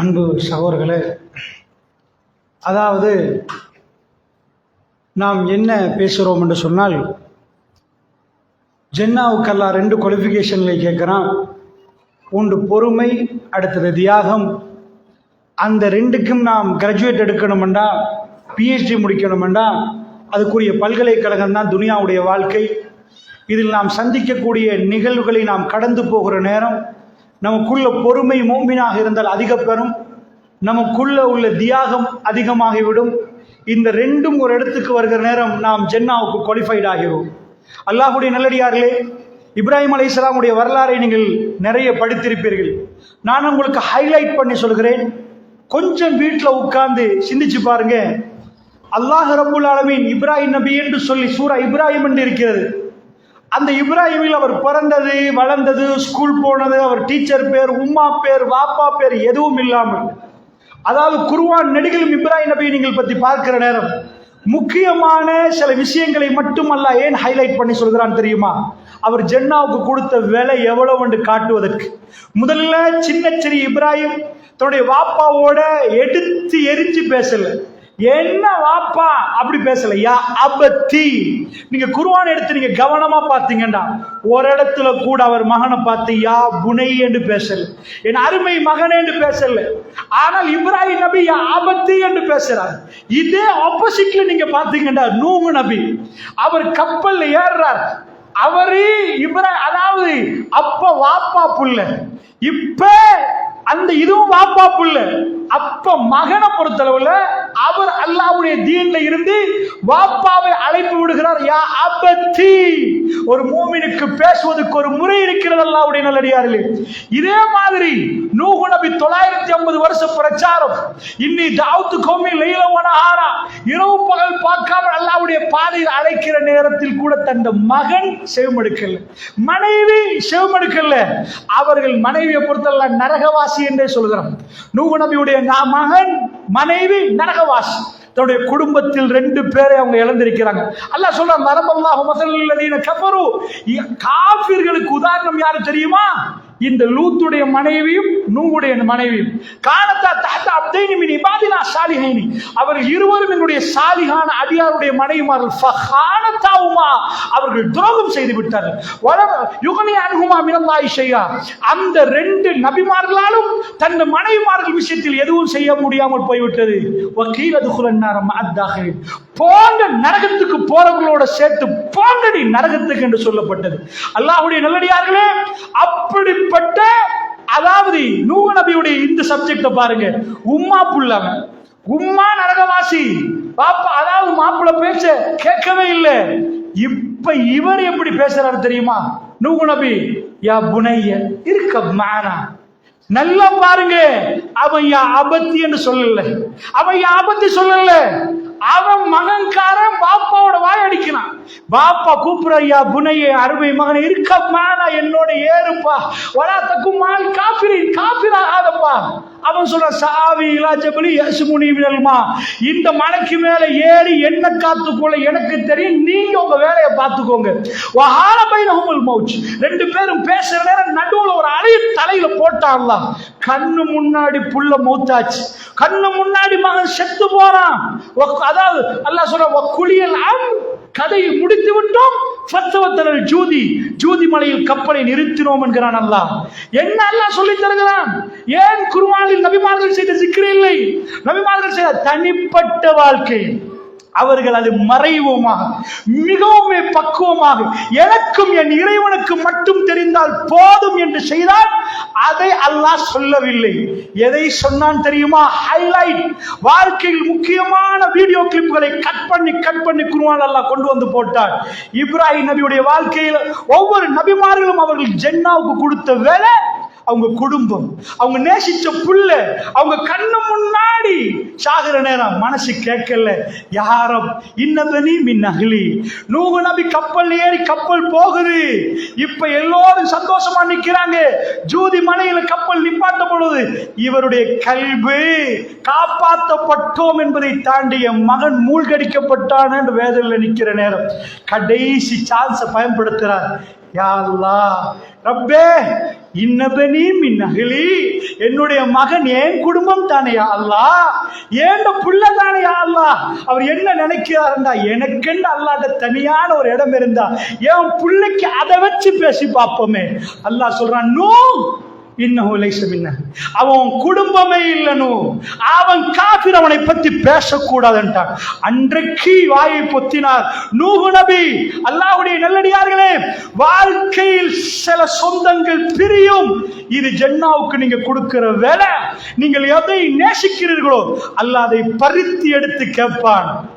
அன்பு சகோர்களே அதாவது நாம் என்ன பேசுகிறோம் என்று சொன்னால் ஜென்னாவுக்கெல்லாம் ரெண்டு குவாலிஃபிகேஷனில் கேட்குறான். ஒன்று பொறுமை அடுத்தது தியாகம். அந்த ரெண்டுக்கும் நாம் கிராஜுவேட் எடுக்கணுமெண்டா பிஹெச்டி முடிக்கணுமெண்டா அதுக்குரிய பல்கலைக்கழகம் தான் துனியாவுடைய வாழ்க்கை. இதில் நாம் சந்திக்கக்கூடிய நிகழ்வுகளை நாம் கடந்து போகிற நேரம் நமக்குள்ள பொறுமை மோம்பினாக இருந்தால் அதிக பெறும் நமக்குள்ள உள்ள தியாகம் அதிகமாகிவிடும். இந்த ரெண்டும் ஒரு இடத்துக்கு வருகிற நேரம் நாம் ஜென்னாவுக்கு குவாலிஃபைட் ஆகிறோம் அல்லாஹுடைய நல்லடியார்களே இப்ராஹிம் அலை இஸ்லாமுடைய வரலாறை நீங்கள் நிறைய படித்திருப்பீர்கள். நான் உங்களுக்கு ஹைலைட் பண்ணி சொல்கிறேன். கொஞ்சம் வீட்டில் உட்கார்ந்து சிந்திச்சு பாருங்க. அல்லாஹ் ரபுல் ஆலமீன் இப்ராஹிம் நபி என்று சொல்லி சூரா இப்ராஹிம் என்று இருக்கிறது. அந்த இப்ராஹிமில் அவர் பிறந்தது வளர்ந்தது ஸ்கூல் போனது அவர் டீச்சர் பேர் உம்மா பேர் வாப்பா பேர் எதுவும் இல்லாமல். அதாவது குருவான் நெடுகிலும் இப்ராஹிம் நபியை நீங்கள் பற்றி பார்க்கிற நேரம் முக்கியமான சில விஷயங்களை மட்டும் அல்ல ஏன் ஹைலைட் பண்ணி சொல்கிறான் தெரியுமா? அவர் ஜென்னாவுக்கு கொடுத்த விலை எவ்வளவு என்று காட்டுவதற்கு. முதல்ல சின்ன சிறி இப்ராஹிம் தன்னுடைய வாப்பாவோட எடுத்து எரிஞ்சு பேசலை. என்ன வாப்பா? அப்படி பேசலையா அபத்தி. நீங்க குருவான் எடுத்து நீங்க கவனமா பார்த்தீங்கன்னா ஒரு இடத்துல கூட அவர் மகனை பார்த்து யா புனை என்று பேசல. என் அருமை மகனே என்று பேசல. ஆனால் இப்ராஹிம் நபி யா ஆபத்தி என்று பேசுறார். இதே ஆப்போசிட்ல நீங்க பார்த்தீங்கன்னா நூஹு நபி. அவர் கப்பல்ல ஏறுறார். அவரு இப்ரா அதாவது அப்ப வாப்பா புள்ள. இப்ப அந்த இதுவும் வாப்பா புள்ள. அப்ப மகனை பொறுத்தளவுல அவர் அல்லாவுடைய தீன்ல இருந்து வாப்பாவை அழைப்பு விடுகிறார். யா அபத்தி. ஒரு மூமினுக்கு பேசுவதற்கு ஒரு முறை இருக்கிறது அல்லாவுடைய நல்லடியார்களே. இதே மாதிரி நூகு நபி தொள்ளாயிரத்தி ஐம்பது வருஷம் பிரச்சாரம். இன்னி தாவுத்து கோமி லைலவன ஆரா இரவு பகல் பார்க்காம அல்லாவுடைய பாதையில் அழைக்கிற நேரத்தில் கூட தந்த மகன் செவமெடுக்கல. மனைவி செவமெடுக்கல. அவர்கள் மனைவியை பொறுத்தல்ல நரகவாசி என்றே சொல்கிறோம் நூகு நபியுடைய மகன் மனைவி நரகவாசி. தன்னுடைய குடும்பத்தில் ரெண்டு பேரை அவங்க இழந்திருக்கிறாங்க. அல்ல சொல்ற மரபல்லாஹு மசல்லதீன கபரு காபிர்களுக்கு உதாரணம் யாரு தெரியுமா? இந்த லூத்துடைய மனைவியும் நூவுடைய மனைவியும். காலத்தா தாத்தா அப்தைனி மினி பாதினா சாலிஹைனி. அவர் இருவரும் என்னுடைய சாலிகான அடியாருடைய மனைவிமார்கள். ஃபஹானத்தாவுமா. அவர்கள் துரோகம் செய்து விட்டார்கள். வளர யுகனி அனுகுமா மினல்லாய் செய்யா அந்த ரெண்டு நபிமார்களாலும் தன் மனைவிமார்கள் விஷயத்தில் எதுவும் செய்ய முடியாமல் போய்விட்டது. வக்கீல் அதுகுலன்னாரம் அத்தாகிரின் போங்க நரகத்துக்கு போறவங்களோட சேர்த்து போங்கடி நரகத்துக்கு என்று சொல்லப்பட்டது. அல்லாஹுடைய நல்லடியார்களே அப்படிப்பட்ட அதாவது நூக நபியுடைய இந்த சப்ஜெக்ட பாருங்க. உம்மா புள்ளவன் உம்மா நரகவாசி. பாப்பா அதாவது மாப்பிள்ள பேச்ச கேட்கவே இல்லை. இப்ப இவர் எப்படி பேசுறாரு தெரியுமா? நூகு நபி யா புனைய இருக்க மானா நல்லா பாருங்க. அவன் யா ஆபத்தி என்று சொல்லல. அவன் யா ஆபத்தி சொல்லல. அவன் மகன்காரன் பாப்பாவோட வாய் அடிக்கிறான். பாப்பா கூப்பிடுற ஐயா புனைய அருமை மகன் இருக்க மானா என்னோட ஏறுப்பா. வலா தக்கும் மால் காபிரி காபிர் அவன் சொல்ற சாவி இலா ஜபலி யசுமுனி விடலுமா இந்த மலைக்கு மேல ஏறி என்ன காத்துக்கொள்ள எனக்கு தெரியும் நீங்க உங்க வேலையை பார்த்துக்கோங்க. வஹால பைனஹுமுல் மௌஜ் ரெண்டு பேரும் பேசுற நேரம் நடுவில் ஒரு அலைய தலையில போட்டான்லாம். கண்ணு முன்னாடி புள்ள மௌத்தாச்சு. கண்ணு முன்னாடி மகன் செத்து போறான் அதாவது அல்லாஹ் சொல்ற குளியல் கதையை முடித்து விட்டோம். ஃபத்தவத்தரல் ஜூதி ஜூதி மலையில் கப்பலை நிறுத்தினோம் என்கிறான் அல்லாஹ். என்ன அல்லாஹ் சொல்லி தருகிறான்? ஏன் குருவானில் நபிமார்கள் செய்த சிக்கிரி இல்லை? நபிமார்கள் செய்த தனிப்பட்ட வாழ்க்கை. அவர்கள் அது மறைவோமாக மிகவும் பக்குவமாக எனக்கும் என் இறைவனுக்கு மட்டும் தெரிந்தால் போதும் என்று செய்தால் அதை அல்லாஹ் சொல்லவில்லை. எதை சொன்னான் தெரியுமா? ஹைலைட் வாழ்க்கையில் முக்கியமான வீடியோ கிளிப்புகளை கட் பண்ணி கட் பண்ணி குருவான் அல்லாஹ் கொண்டு வந்து போட்டார். இப்ராஹிம் நபியுடைய வாழ்க்கையில் ஒவ்வொரு நபிமார்களும் அவர்கள் ஜென்னாவுக்கு கொடுத்த வேலை அவங்க குடும்பம் அவங்க நேசிச்ச புள்ள அவங்க கண்ணு முன்னாடி சாகிற நேரம் மனசு கேட்கல. யாரம்? இன்னதனி மின் அகலி. நூகு நபி கப்பல் ஏறி கப்பல் போகுது. இப்ப எல்லோரும் சந்தோஷமா நிக்கிறாங்க. ஜூதி மலையில கப்பல் நிப்பாட்ட பொழுது இவருடைய கல்வி காப்பாற்றப்பட்டோம் என்பதை தாண்டி என் மகன் மூழ்கடிக்கப்பட்டான் என்று வேதனையில் நிக்கிற நேரம். கடைசி சான்ஸை பயன்படுத்துறார். யா ரப்பே இன்னபனி அகலி என்னுடைய மகன் என் குடும்பம் தானேயா அல்லா. ஏண்ட புள்ள தானேயா அல்லா. அவர் என்ன நினைக்கிறாருண்டா? எனக்கென்று அல்லாத தனியான ஒரு இடம் இருந்தா. என் பிள்ளைக்கு அதை வச்சு பேசி பார்ப்போமே. அல்லாஹ் சொல்றான் நோ இன்னும் லைச மின்ன. அவன் குடும்பமே இல்லைனோ. அவன் காபிர் அவனை பத்தி பேசக்கூடாதுன்றான் அன்றைக்கு வாயை பொத்தினார். நூகு நபி அல்லாஹ்வுடைய நல்லடியார்களே வாழ்க்கையில் சில சொந்தங்கள் பிரியும். இது ஜென்னாவுக்கு நீங்க கொடுக்கிற வேலை. நீங்கள் எதை நேசிக்கிறீர்களோ அல்லாஹ் அதை பறித்து எடுத்து கேட்பான்.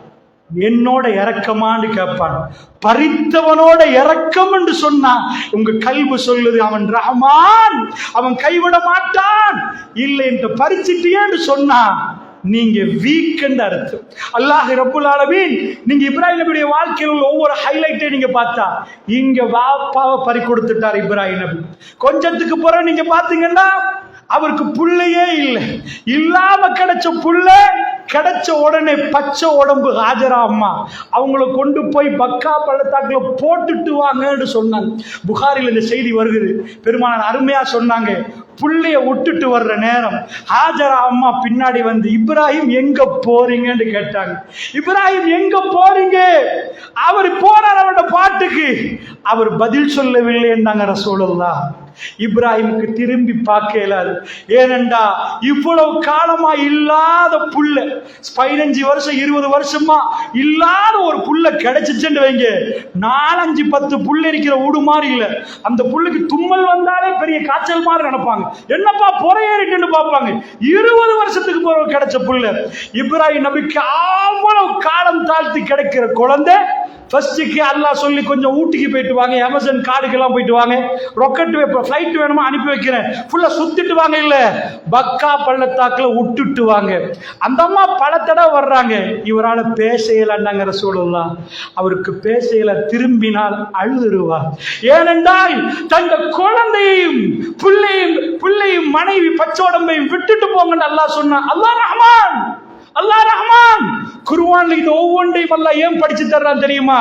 என்னோட இறக்கமான்னு கேட்பான் பறித்தவனோட இறக்கம் என்று சொன்னா உங்க கல்வி சொல்லுது அவன் ரஹமான் அவன் கைவிட மாட்டான். இல்லை என்று பறிச்சிட்டியேன்னு சொன்னா நீங்க வீக்கெண்ட் அர்த்தம். அல்லாஹ் ரப்புல் ஆலமீன் நீங்க இப்ராஹிம் நபியுடைய வாழ்க்கையில் உள்ள ஒவ்வொரு ஹைலைட்டை நீங்க பார்த்தா இங்க வாப்பாவை பறி கொடுத்துட்டார் இப்ராஹிம் நபி. கொஞ்சத்துக்கு பிறகு நீங்க பாத்தீங்கன்னா அவருக்கு புள்ளையே இல்லை. இல்லாம கிடைச்ச புள்ள கிடைச்ச உடனே பச்சை உடம்பு ஹாஜரா அம்மா அவங்கள கொண்டு போய் பக்கா பள்ளத்தாக்கில் போட்டுட்டு வாங்கன்னு சொன்னாங்க. புகாரில் இந்த செய்தி வருகிறது. பெருமானார் அருமையா சொன்னாங்க. புள்ளைய விட்டுட்டு வர்ற நேரம் ஹாஜரா அம்மா பின்னாடி வந்து இப்ராஹிம் எங்க போறீங்கன்னு கேட்டாங்க. இப்ராஹிம் எங்க போறீங்க? அவர் போனார் அவரோட பாட்டுக்கு. அவர் பதில் சொல்லவில்லை என்றாங்க ரசூலுல்லா இப்ராஹிமுக்கு திரும்பி பார்க்க இயலாது. ஏனெண்டா இவ்வளவு காலமா இல்லாத புல்ல பதினஞ்சு வருஷம் இருபது வருஷமா இல்லாத ஒரு புல்ல கிடைச்சிச்சுன்னு வைங்க. நாலஞ்சு பத்து புல் இருக்கிற ஊடு மாதிரி இல்ல. அந்த புல்லுக்கு தும்மல் வந்தாலே பெரிய காய்ச்சல் மாதிரி நினைப்பாங்க. என்னப்பா பொறையேறிட்டுன்னு பார்ப்பாங்க. இருபது வருஷத்துக்கு பிறகு கிடைச்ச புல்ல இப்ராஹிம் நபிக்கு அவ்வளவு காலம் தாழ்த்தி கிடைக்கிற குழந்தை ஃபர்ஸ்ட்டுக்கு அல்லா சொல்லி கொஞ்சம் ஊட்டிக்கு போயிட்டு வாங்க அமேசான் காடுக்கெல்லாம் போயிட்டு வாங்க. ரொக்கெட் ஃப்ளைட் வேணுமா அனுப்பி வைக்கிறேன். ஃபுல்லாக சுற்றிட்டு வாங்க இல்லை. பக்கா பள்ளத்தாக்கில் விட்டுட்டு வாங்க. அந்த அம்மா பல தடவை வர்றாங்க. இவரால் பேச இயலாண்டாங்கிற சூழல்லாம் அவருக்கு பேச இயல திரும்பினால் அழுதுருவா. ஏனென்றால் தந்த குழந்தையும் பிள்ளையும் பிள்ளையும் மனைவி பச்சோடம்பையும் விட்டுட்டு போங்கன்னு அல்லா சொன்னான். அல்லா ரஹ்மான்! அல்லாஹ் ரஹ்மான். குர்ஆன்ல இது ஒவ்வொன்றையும் அல்லா ஏன் படிச்சு தர்றான் தெரியுமா?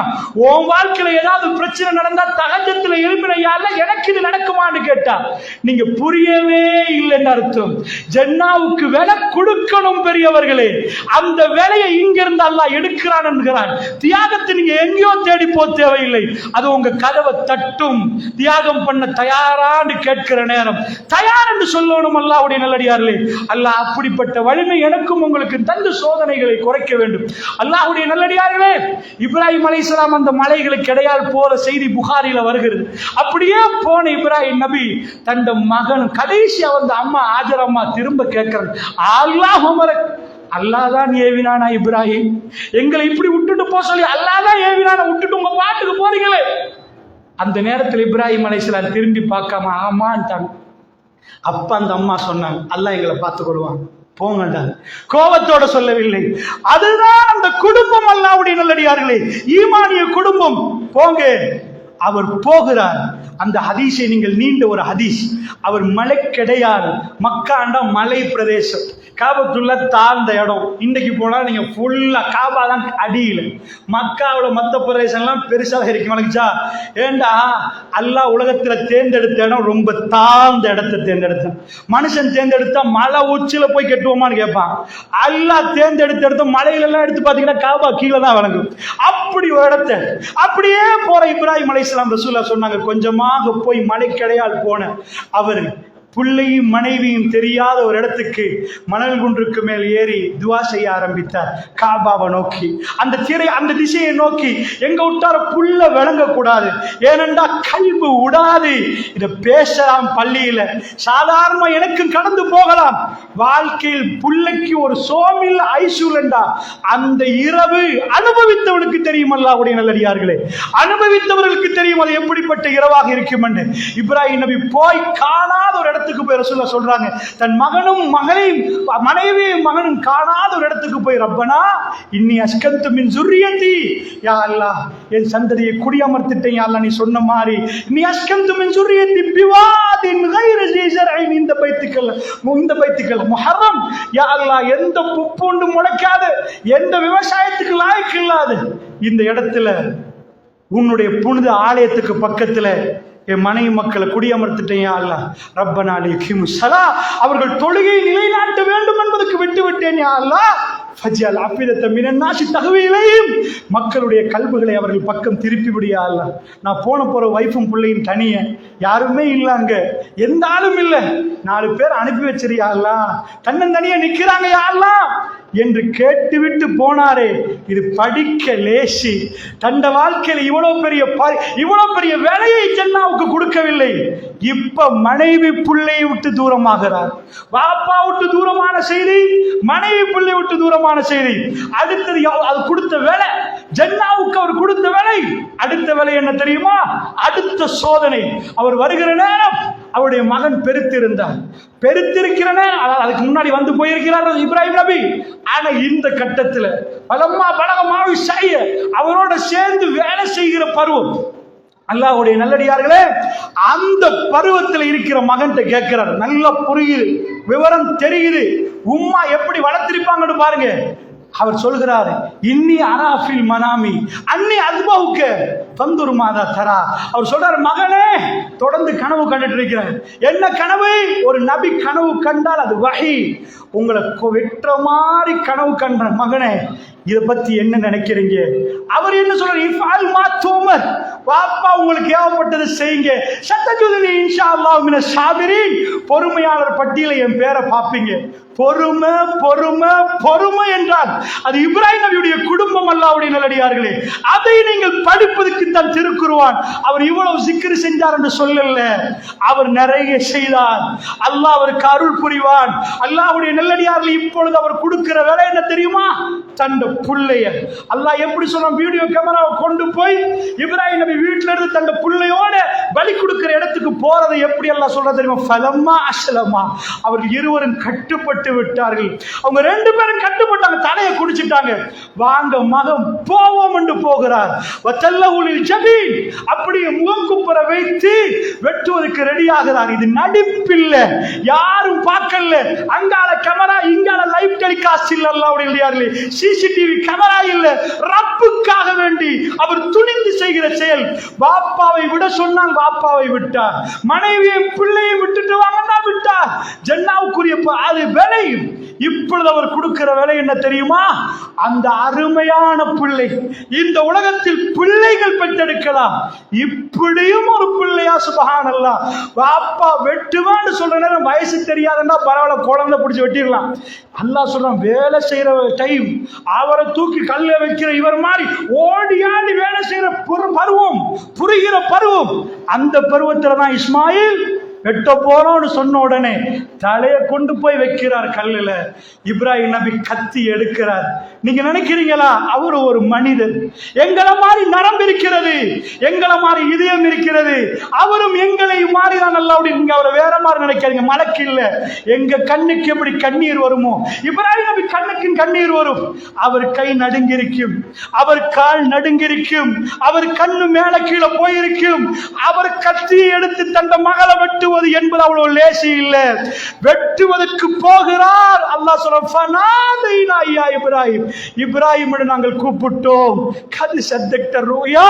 உன் வாழ்க்கையில ஏதாவது பிரச்சனை நடந்தா தகஜத்துல எழுப்பினையால எனக்கு இது நடக்குமான்னு கேட்டா நீங்க புரியவே இல்லைன்னு அர்த்தம். ஜன்னாவுக்கு விலை கொடுக்கணும் பெரியவர்களே. அந்த வேலையை இங்க இருந்து அல்லாஹ் எடுக்கிறான் என்கிறான். தியாகத்தை நீங்க எங்கேயோ தேடி போக தேவையில்லை. அது உங்க கதவை தட்டும். தியாகம் பண்ண தயாரான்னு கேட்கிற நேரம். தயார் என்று சொல்லணும் அல்லாவுடைய நல்லடியார்களே. அல்லாஹ் அப்படிப்பட்ட வலிமை எனக்கும் உங்களுக்கு தந்து சோதனைகளை குறைக்க வேண்டும். அல்லாஹுடைய நல்லடியார்களே இப்ராஹிம் அலைஹிஸ்ஸலாம் அந்த மலைகளுக்கு இடையால் போற செய்தி புகாரில வருகிறது. அப்படியே போன இப்ராஹிம் நபி தந்த மகன் கடைசியா வந்து அம்மா ஆஜர் அம்மா திரும்ப கேட்கிறான். அல்லாஹ் உமரக் அல்லாஹ் தான் ஏவினானா இப்ராஹிம்? எங்களை இப்படி விட்டுட்டு போக சொல்லி அல்லாஹ் தான் ஏவினானா? விட்டுட்டு உங்க பாட்டுக்கு போறீங்களே. அந்த நேரத்தில் இப்ராஹிம் அலைசலாம் திரும்பி பார்க்காம ஆமான்ட்டாங்க. அப்ப அந்த அம்மா சொன்னாங்க அல்லாஹ் எங்களை பார்த்துக்கொள்வான். போங்கண்டாங்க கோபத்தோட சொல்லவில்லை. அதுதான் அந்த குடும்பம் அல்லாவுடைய நல்லடியார்களே. ஈமானிய குடும்பம். போங்க. அவர் போகிறார். அந்த ஹதீஸை நீங்கள் நீண்ட ஒரு ஹதீஸ். அவர் மலைக்கடையார் மக்காண்டா மலை பிரதேசம் காபத்துள்ள தாழ்ந்த இடம். இன்றைக்கு போனால் நீங்கள் ஃபுல்லாக காபா தான் அடியில். மக்காவோட மற்ற பிரதேசம்லாம் பெருசாக இருக்கு. வணங்குச்சா ஏண்டா? அல்லா உலகத்தில் தேர்ந்தெடுத்த இடம் ரொம்ப தாழ்ந்த இடத்தை தேர்ந்தெடுத்தான். மனுஷன் தேர்ந்தெடுத்தா மலை உச்சியில் போய் கெட்டுவோமான்னு கேட்பான் அல்லா தேர்ந்தெடுத்த இடத்த மலையிலெல்லாம் எடுத்து பார்த்தீங்கன்னா காபா கீழே தான் வழங்கும் அப்படி ஒரு இடத்த. அப்படியே போகிற இப்ராஹிம் அலையாம் ரசூலா சொன்னாங்க கொஞ்சமாக போய் மலைக்கடையால் போன அவர் பிள்ளையும் மனைவியும் தெரியாத ஒரு இடத்துக்கு மணல் குன்றுக்கு மேல் ஏறி துவா செய்ய ஆரம்பித்தார். காபாவை நோக்கி. அந்த திரை அந்த திசையை நோக்கி எங்க விட்டார புல்ல விளங்கக்கூடாது. ஏனென்றா கல்வி விடாது இதை பேசலாம் பள்ளியில. சாதாரண எனக்கும் கடந்து போகலாம். வாழ்க்கையில் புள்ளைக்கு ஒரு சோமில் ஐசூலண்டா அந்த இரவு அனுபவித்தவனுக்கு தெரியும் அல்லாவுடைய நல்லடியார்களே? அனுபவித்தவர்களுக்கு தெரியும் அது எப்படிப்பட்ட இரவாக இருக்கும் என்று இப்ராஹிம் நபி போய் காணாத ஒரு இடத்துக்கு போய் ரசூல்லா சொல்றாங்க. தன் மகனும் மகளையும் மனைவியும் மகனும் காணாத ஒரு இடத்துக்கு போய் ரப்பனா இன்னி அஸ்கந்து மின் சுரியந்தி யா அல்லா என் சந்ததியை குடியமர்த்திட்டேன் யா அல்லா நீ சொன்ன மாதிரி. நீ அஸ்கந்து மின் சுரியந்தி பிவாதின் கைர ஜீசரைன் இந்த பைத்துக்கள் இந்த பைத்துக்கள் முஹர்ரம். யா அல்லா எந்த புப்புண்டு முளைக்காது எந்த விவசாயத்துக்கு லாய்க்கு இல்லாது இந்த இடத்துல உன்னுடைய புனித ஆலயத்துக்கு பக்கத்தில் என் மனைவி மக்களை குடியமர்த்திட்டேன் அல்ல ரப்பனாலி கிமு சலா அவர்கள் தொழுகையை நிலைநாட்ட வேண்டும் என்பதற்கு விட்டு விட்டேன் யா அல்லாஹ். ஃபஜ்அல் அஃபிதத்த மினன் நாசி மக்களுடைய கல்புகளை அவர்கள் பக்கம் திருப்பி விடியா அல்ல நான் போன போகிற வைஃபும் பிள்ளையும் தனிய. யாருமே இல்லை அங்கே. எந்த ஆளும் இல்லை. நாலு பேர் அனுப்பி வச்சிருயா அல்ல தன்னந்தனியா நிக்கிறாங்க யாரெல்லாம் என்று கேட்டுவிட்டு போனாரே. இது படிக்க லேசி. தண்ட வாழ்க்கையில் இவ்வளவு பெரிய ப- இவ்வளவு பெரிய வேலையை சென்னாவுக்கு கொடுக்கவில்லை. இப்ப மனைவி பிள்ளையை விட்டு தூரமாகிறார். பாப்பா விட்டு தூரமான செய்தி மனைவி பிள்ளை விட்டு தூரமான செய்தி. அடுத்தது அது கொடுத்த வேலை ஜன்னாவுக்கு அவர் கொடுத்த வேலை. அடுத்த வேலை என்ன தெரியுமா? அடுத்த சோதனை. அவர் வருகிற நேரம் அவருடைய மகன் பெருத்திருந்தார். பெருத்திருக்கிற அதாவது அதுக்கு முன்னாடி வந்து போயிருக்கிறார் இப்ராஹிம் நபி. ஆனா இந்த கட்டத்தில் பலமா பலகமாவி செய்ய அவரோட சேர்ந்து வேலை செய்கிற பருவம். அல்லாவுடைய நல்லடியார்களே அந்த பருவத்தில் இருக்கிற மகன்கிட்ட கேட்கிறார். நல்லா புரியுது விவரம் தெரியுது. உம்மா எப்படி வளர்த்திருப்பாங்கன்னு பாருங்க. அவர் சொல்கிறார் இன்னி அராஃபில் மனாமி அன்னி அத்பவுக்க தந்துரு மாதா தரா. அவர் சொல்றார் மகனே தொடர்ந்து கனவு கண்டுட்டு இருக்கிறார் என்ன கனவு? ஒரு நபி கனவு கண்டால் அது வகை உங்களை வெற்ற மாதிரி கனவு கண்ட மகனே இதை பத்தி என்ன நினைக்கிறீங்க? அவர் என்ன சொல்றாரு? இஃபால் மா தூமர். வாப்பா உங்களுக்கு ஏவப்பட்டது செய்யுங்க. சத்தஜுதலி இன்ஷா அல்லாஹ் சாபிரின். பொறுமையாளர் பட்டியலை என் பேரை பார்ப்பீங்க. பொறுமை பொறுமை பொறுமை என்றார் அது இப்ராஹிம் நபியுடைய குடும்பம் அல்லாவுடைய நல்லடியார்களே அதை நீங்கள் படிப்பதற்கு தான் திருக்குருவான். அவர் இவ்வளவு சிக்கரு செஞ்சார் என்று சொல்லல. அவர் நிறைய செய்தார். அல்லாஹ் அவருக்கு அருள் புரிவான். அல்லாஹ்வுடைய நல்லடியார்கள் இப்பொழுது அவர் கொடுக்கிற வேலை என்ன தெரியுமா? தண்ட பிள்ளைய. அல்லாஹ் எப்படி சொன்னான்? வீடியோ கேமராவை கொண்டு போய் இப்ராஹிம் நபி வீட்டில இருந்து தந்த புள்ளையோட பலி கொடுக்கிற இடத்துக்கு போறதை எப்படி எல்லாம் சொல்றது தெரியுமா? ஃபலமா அசலமா அவர்கள் இருவரும் கட்டுப்பட்டு விட்டார்கள். அவங்க ரெண்டு பேரும் கட்டுப்பட்டாங்க. தலையை குடிச்சிட்டாங்க. வாங்க மகம் போவோம் என்று போகிறார். வத்தல்லஹுலில் ஜபீன் அப்படியே முகம் குப்புற வைத்து வெட்டுவதற்கு ரெடி ஆகிறார் இது நடிப்பில்ல. யாரும் பார்க்கல. அங்கால கேமரா இங்கால லைவ் டெலிகாஸ்ட் இல்லை அல்லாவுடைய சிசிடிவி கேமரா இல்ல ரப்புக்காக வேண்டி அவர் துணிந்து செய்கிற செயல். பாப்பாவை விட சொன்னாங்க பாப்பாவை விட்டார். மனைவியை பிள்ளையை விட்டுட்டு வாங்கன்னா விட்டார். ஜன்னாவுக்குரிய அது விலை இப்பொழுது அவர் கொடுக்கிற வேலை என்ன தெரியுமா? அந்த அருமையான பிள்ளை. இந்த உலகத்தில் பிள்ளைகள் பெற்றெடுக்கலாம். இப்படியும் ஒரு பிள்ளையா சுபகானல்லாம் வாப்பா வெட்டுவான்னு சொல்ற நேரம் வயசு தெரியாதுன்னா பரவாயில்ல குழந்தை பிடிச்சி வெட்டிடலாம். அல்லா சொல்றான் வேலை செய்யற டைம் அவரை தூக்கி கல்ல வைக்கிற இவர் மாதிரி ஓடி ஆடி வேலை செய்யற பருவம் புரிகிற பருவம். அந்த பருவத்தில் தான் இஸ்மாயில் வெட்ட போறோம்னு சொன்ன உடனே தலையை கொண்டு போய் வைக்கிறார் கல்லுல. இப்ராஹிம் நபி கத்தி எடுக்கிறார். நீங்க நினைக்கிறீங்களா? அவர் ஒரு மனிதர் எங்களை மாதிரி நரம்பு இருக்கிறது. எங்களை மாதிரி இதயம் இருக்கிறது. அவரும் எங்களை மாதிரி தான் நல்லா அப்படி நீங்க அவரை வேற மாதிரி நினைக்காதீங்க. மலக்கு இல்ல. எங்க கண்ணுக்கு எப்படி கண்ணீர் வருமோ இப்ராஹிம் நபி கண்ணுக்கு கண்ணீர் வரும். அவர் கை நடுங்கிருக்கும் அவர் கால் நடுங்கிருக்கும் அவர் கண்ணு மேல கீழே போயிருக்கும். அவர் கத்தியை எடுத்து தந்த மகளை வெட்டுவது என்பது அவ்வளவு லேசி இல்ல. வெட்டுவதற்கு போகிறார். அல்லாஹ் சொல்றான் இப்ராஹிம். இப்ராஹிம் நாங்கள் கூப்பிட்டோம். கது சத்தக்டர் ரூயா.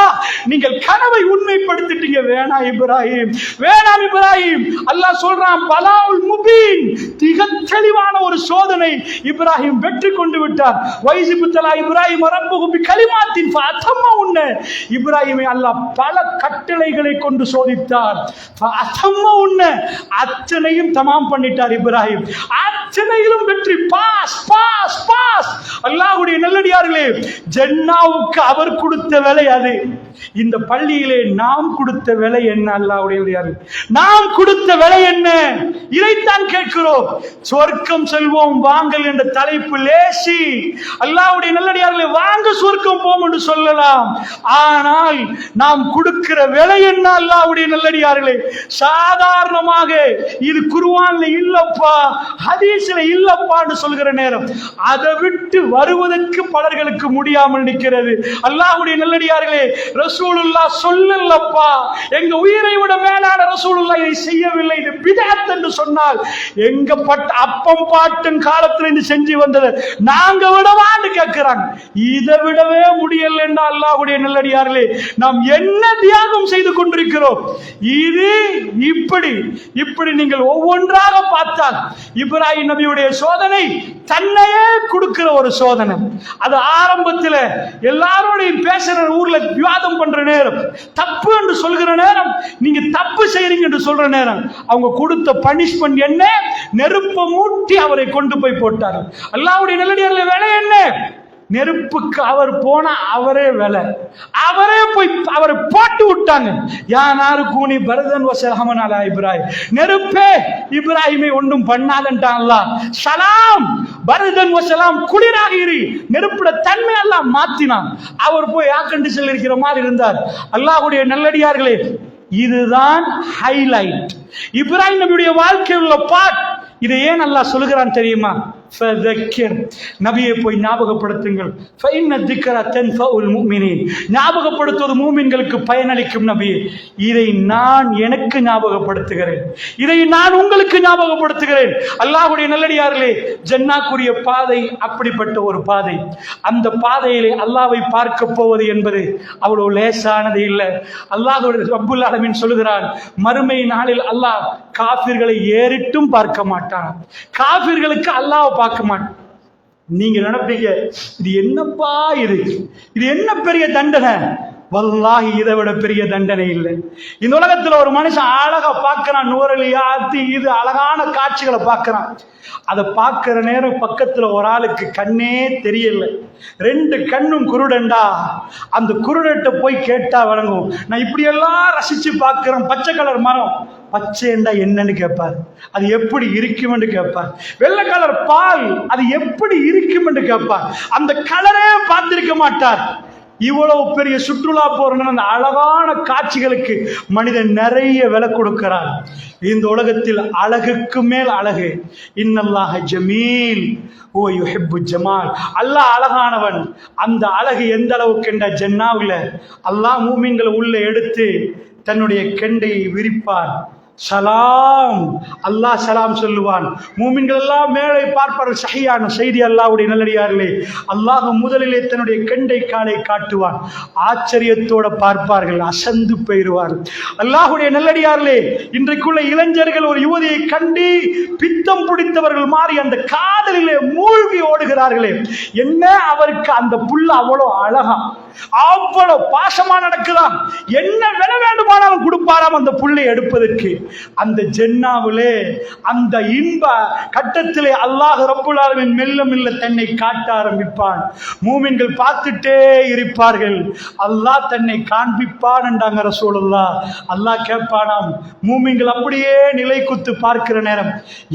நீங்கள் கனவை உண்மைப்படுத்திட்டீங்க. வேணா இப்ராஹிம். வேணாம் இப்ராஹிம். அல்லாஹ் சொல்றான் பலாவுல் முபீன். திக தெளிவான ஒரு சோதனை. இப்ராஹிம் வெற்றி கொண்டு விட்டார். வயசு புத்தலா இப்ராஹிம் ரப்புஹு பி கலிமாத்தின் ஃபஅத்தம்ம உன்ன. இப்ராஹிமை அல்லாஹ் பல கட்டளைகளை கொண்டு சோதித்தார். ஃபஅத்தம்ம உன்ன. சொன்ன அத்தனையும் தமாம் பண்ணிட்டார் இப்ராஹிம். அத்தனையிலும் வெற்றி. Pass pass pass. அல்லாஹுடைய நல்லடியார்களே ஜென்னாவுக்கு அவர் கொடுத்த வேலை அது. இந்த பள்ளியிலே நாம் கொடுத்த விலை என்ன அல்லாவுடைய நாம் கொடுத்த விலை என்ன? இதைத்தான் கேட்கிறோம். சொர்க்கம் செல்வோம் வாங்கல் என்ற தலைப்பு லேசி. அல்லாவுடைய நல்லடியார்களே வாங்க சொர்க்கம் போம் என்று சொல்லலாம். ஆனால் நாம் கொடுக்கிற விலை என்ன அல்லாவுடைய நல்லடியார்களே? சாதா சாதாரணமாக இது குருவான்ல இல்லப்பா ஹதீஸ்ல இல்லப்பான்னு சொல்கிற நேரம். அதை விட்டு வருவதற்கு பலர்களுக்கு முடியாமல் நிற்கிறது. அல்லாஹுடைய நல்லடியார்களே ரசூலுல்லா சொல்லலப்பா. எங்க உயிரை விட மேலான ரசூலுல்லா இதை செய்யவில்லை இது பிதாத் என்று சொன்னால் எங்க பட்ட அப்பம் பாட்டும் காலத்துல இருந்து செஞ்சு வந்தது நாங்க விடவான்னு கேட்கிறாங்க. இதை விடவே முடியல என்று அல்லாஹுடைய நல்லடியார்களே நாம் என்ன தியாகம் செய்து கொண்டிருக்கிறோம்? இது இப்படி இப்படி நீங்கள் ஒவ்வொன்றாக பார்த்தால் இப்ராஹிம் நபியுடைய சோதனை தன்னையே கொடுக்கிற ஒரு சோதனை. அது ஆரம்பத்தில் எல்லாரோடையும் பேசுற ஊர்ல விவாதம் பண்ற நேரம் தப்பு என்று சொல்கிற நேரம் நீங்க தப்பு செய்றீங்க என்று சொல்ற நேரம். அவங்க கொடுத்த பனிஷ்மெண்ட் என்ன? நெருப்பை மூட்டி அவரை கொண்டு போய் போட்டார். அல்லாவுடைய நிலடியர்கள் வேலை என்ன? நெருப்புக்கு அவர் போனா அவரே வேலை. அவரே போய் அவரை போட்டு விட்டாங்க. யானாரு கூனி பரதன் வசலமன் அலா இப்ராஹிம். நெருப்பே இப்ராஹிமை ஒன்றும் பண்ணாதன்ட்டான் அல்லாஹ் சலாம் பரதன் வசலாம் குளிராக இரு. நெருப்புட தன்மை எல்லாம் மாத்தினான். அவர் போய் ஏர் கண்டிஷன் இருக்கிற மாதிரி இருந்தார். அல்லாஹ்வுடைய நல்லடியார்களே இதுதான் ஹைலைட் இப்ராஹிம் நபியுடைய வாழ்க்கையில் உள்ள பாட் இதை ஏன் நல்லா சொல்லுகிறான் தெரியுமா? நபியை போய் ஞாபகப்படுத்துங்கள் ஃபைன்ன திக்ரா தன்ஃபஉல் முஃமினீன் ஞாபகப்படுத்துவது மூமின்களுக்கு பயனளிக்கும் நபி இதை நான் எனக்கு ஞாபகப்படுத்துகிறேன் இதை நான் உங்களுக்கு ஞாபகப்படுத்துகிறேன் அல்லாஹுடைய நல்லடியார்களே ஜன்னாக்குரிய பாதை அப்படிப்பட்ட ஒரு பாதை அந்த பாதையிலே அல்லாவை பார்க்க போவது என்பது அவ்வளவு லேசானது இல்லை அல்லாஹுடைய ரப்புல் ஆலமின் சொல்லுகிறான் மறுமை நாளில் அல்லாஹ் காபிர்களை ஏறிட்டும் பார்க்க மாட்டான் காபிர்களுக்கு அல்லாஹ் பார்க்க மாட்டேன் நீங்க நினைப்பீங்க இது என்னப்பா இது? இது என்ன பெரிய தண்டனை? வல்லாஹி இதை விட பெரிய தண்டனை இல்லை. இந்த உலகத்துல ஒரு மனுஷன் அழகா பார்க்கறான் நூறலி ஆத்தி இது அழகான காட்சிகளை பார்க்கறான். அதை பார்க்கிற நேரம் பக்கத்துல ஒரு ஆளுக்கு கண்ணே தெரியல. ரெண்டு கண்ணும் குருடண்டா அந்த குருடட்ட போய் கேட்டா வழங்கும். நான் இப்படியெல்லாம் ரசிச்சு பார்க்கிறேன் பச்சை கலர் மரம். பச்சைண்டா என்னன்னு கேட்பார். அது எப்படி இருக்குமென்று கேட்பார். வெள்ளை கலர் பால் அது எப்படி இருக்கும் கேட்பார். அந்த கலரே பார்த்திருக்க மாட்டார். இவ்வளவு பெரிய சுற்றுலா போறோம்னு அந்த அழகான காட்சிகளுக்கு மனிதன் நிறைய விலை கொடுக்கிறான் இந்த உலகத்தில் அழகுக்கு மேல் அழகு. இன்னல்லாஹ ஜமீல். ஓ யுஹிப்பு ஜமால். அல்லாஹ் அழகானவன். அந்த அழகு எந்த அளவுக்கு என்ற ஜன்னாவில் அல்லாஹ் மூமின்களை உள்ள எடுத்து தன்னுடைய கெண்டையை விரிப்பான் சலாம். அல்லாஹ் சலாம் சொல்லுவான். மூமின்கள் எல்லாம் மேலே பார்ப்பார்கள் சஹியான செய்தி அல்லாஹ்வுடைய நல்லடியார்களே. அல்லாஹ் முதலிலே தன்னுடைய கெண்டை காலை காட்டுவான். ஆச்சரியத்தோட பார்ப்பார்கள் அசந்து போயிடுவார்கள் அல்லாஹுடைய நல்லடியார்களே இன்றைக்குள்ள இளைஞர்கள் ஒரு யுவதியை கண்டு பித்தம் பிடித்தவர்கள் மாறி அந்த காதலிலே மூழ்கி ஓடுகிறார்களே. என்ன அவருக்கு அந்த புள்ள அவ்வளோ அழகா? அவ்வளவு பாசமா நடக்குதான். என்ன விலை வேண்டுமானாலும் கொடுப்பாராம் அந்த புள்ளை எடுப்பதற்கு. அந்த ஜென்னாவிலே அந்த இன்ப கட்டத்திலே அல்லாஹ் ரப்புல் மெல்ல மெல்ல தன்னை காட்ட ஆரம்பிப்பான். மூமின்கள் பார்த்துட்டே இருப்பார்கள். அல்லாஹ் தன்னை காண்பிப்பான் என்றாங்க ரசூலுல்லாஹ் அல்லாஹ் கேட்பானாம் மூமின்கள் அப்படியே நிலை குத்து பார்க்கிற நேரம்.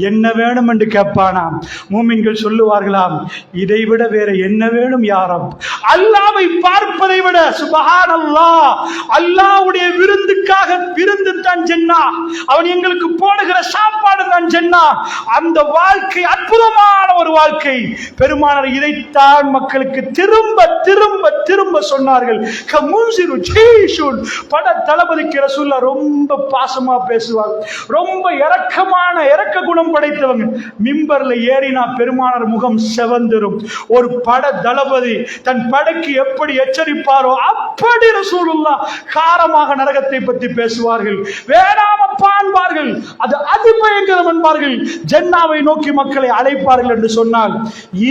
என்ன வேணும் என்று கேட்பானாம். மூமின்கள் சொல்லுவார்களாம் இதை விட வேற என்ன வேணும் யாரம் அல்லாவை பார்ப்பதை விட சுபஹான் அல்லாஹ் அல்லாவுடைய விருந்துக்காக விருந்து தான் ஜென்னா. அவன் எங்களுக்கு போடுகிற சாப்பாடு தான் ஜென்னா. அந்த வாழ்க்கை அற்புதமான ஒரு வாழ்க்கை. பெருமானர் இதைத்தான் மக்களுக்கு திரும்ப திரும்ப திரும்ப சொன்னார்கள். கமூசிரு ஜீஷுன். பட தளபதிக்கு ரசூல்லா ரொம்ப பாசமா பேசுவாங்க ரொம்ப இரக்கமான இரக்க குணம் படைத்தவங்க. மிம்பர்ல ஏறினா பெருமானார் முகம் செவந்திரும். ஒரு பட தளபதி தன் படைக்கு எப்படி எச்ச எச்சரிப்பாரோ அப்படி ரசூலுல்லா காரமாக நரகத்தை பற்றி பேசுவார்கள். வேணாமப்பா என்பார்கள் அது அதிபயங்கரம் என்பார்கள் ஜன்னாவை நோக்கி மக்களை அழைப்பார்கள் என்று சொன்னால்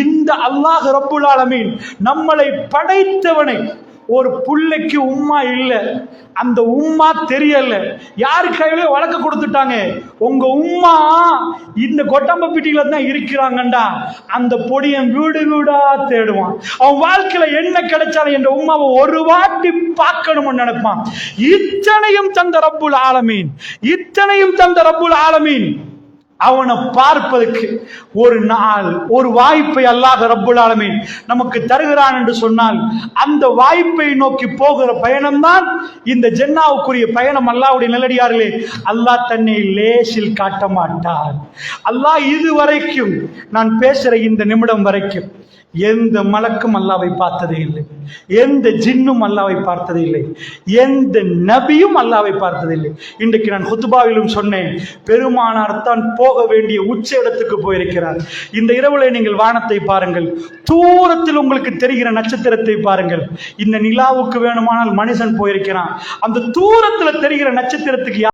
இந்த அல்லாஹ் ரப்புல் ஆலமீன் நம்மளை படைத்தவனை ஒரு புள்ளைக்கு உம்மா இல்லை. அந்த உம்மா தெரியல. யாரு கையிலே வழக்கு கொடுத்துட்டாங்க? உங்க உம்மா இந்த கொட்டம்பப்பிட்டியில தான் இருக்கிறாங்கண்டா. அந்த பொடியன் வீடு வீடா தேடுவான். அவன் வாழ்க்கையில என்ன கிடைச்சாலும் என்ற உம்மாவை ஒரு வாட்டி பார்க்கணும்னு நினைப்பான். இத்தனையும் தந்த ரப்புல் ஆலமீன். இத்தனையும் தந்த ரப்புல் ஆலமீன். அவனை பார்ப்பதற்கு ஒரு நாள் ஒரு வாய்ப்பை அல்லாத ரப்புல் நமக்கு தருகிறான் என்று சொன்னால் அந்த வாய்ப்பை நோக்கி போகிற பயணம்தான் இந்த ஜென்னாவுக்குரிய பயணம். அல்லாவுடைய நிலடியார்களே அல்லாஹ் தன்னை லேசில் காட்ட மாட்டார் அல்லாஹ் இதுவரைக்கும் நான் பேசுற இந்த நிமிடம் வரைக்கும் எந்த மலக்கும் அல்லாவை பார்த்ததே இல்லை. எந்த ஜின்னும் அல்லாவை பார்த்ததே இல்லை. எந்த நபியும் அல்லாவை பார்த்ததில்லை இன்றைக்கு நான் ஹுத்துபாவிலும் சொன்னேன் பெருமானார் தான் போக வேண்டிய உச்ச இடத்துக்கு போயிருக்கிறார். இந்த இரவுல நீங்கள் வானத்தை பாருங்கள். தூரத்தில் உங்களுக்கு தெரிகிற நட்சத்திரத்தை பாருங்கள். இந்த நிலாவுக்கு வேணுமானால் மனுஷன் போயிருக்கிறான். அந்த தூரத்தில் தெரிகிற நட்சத்திரத்துக்கு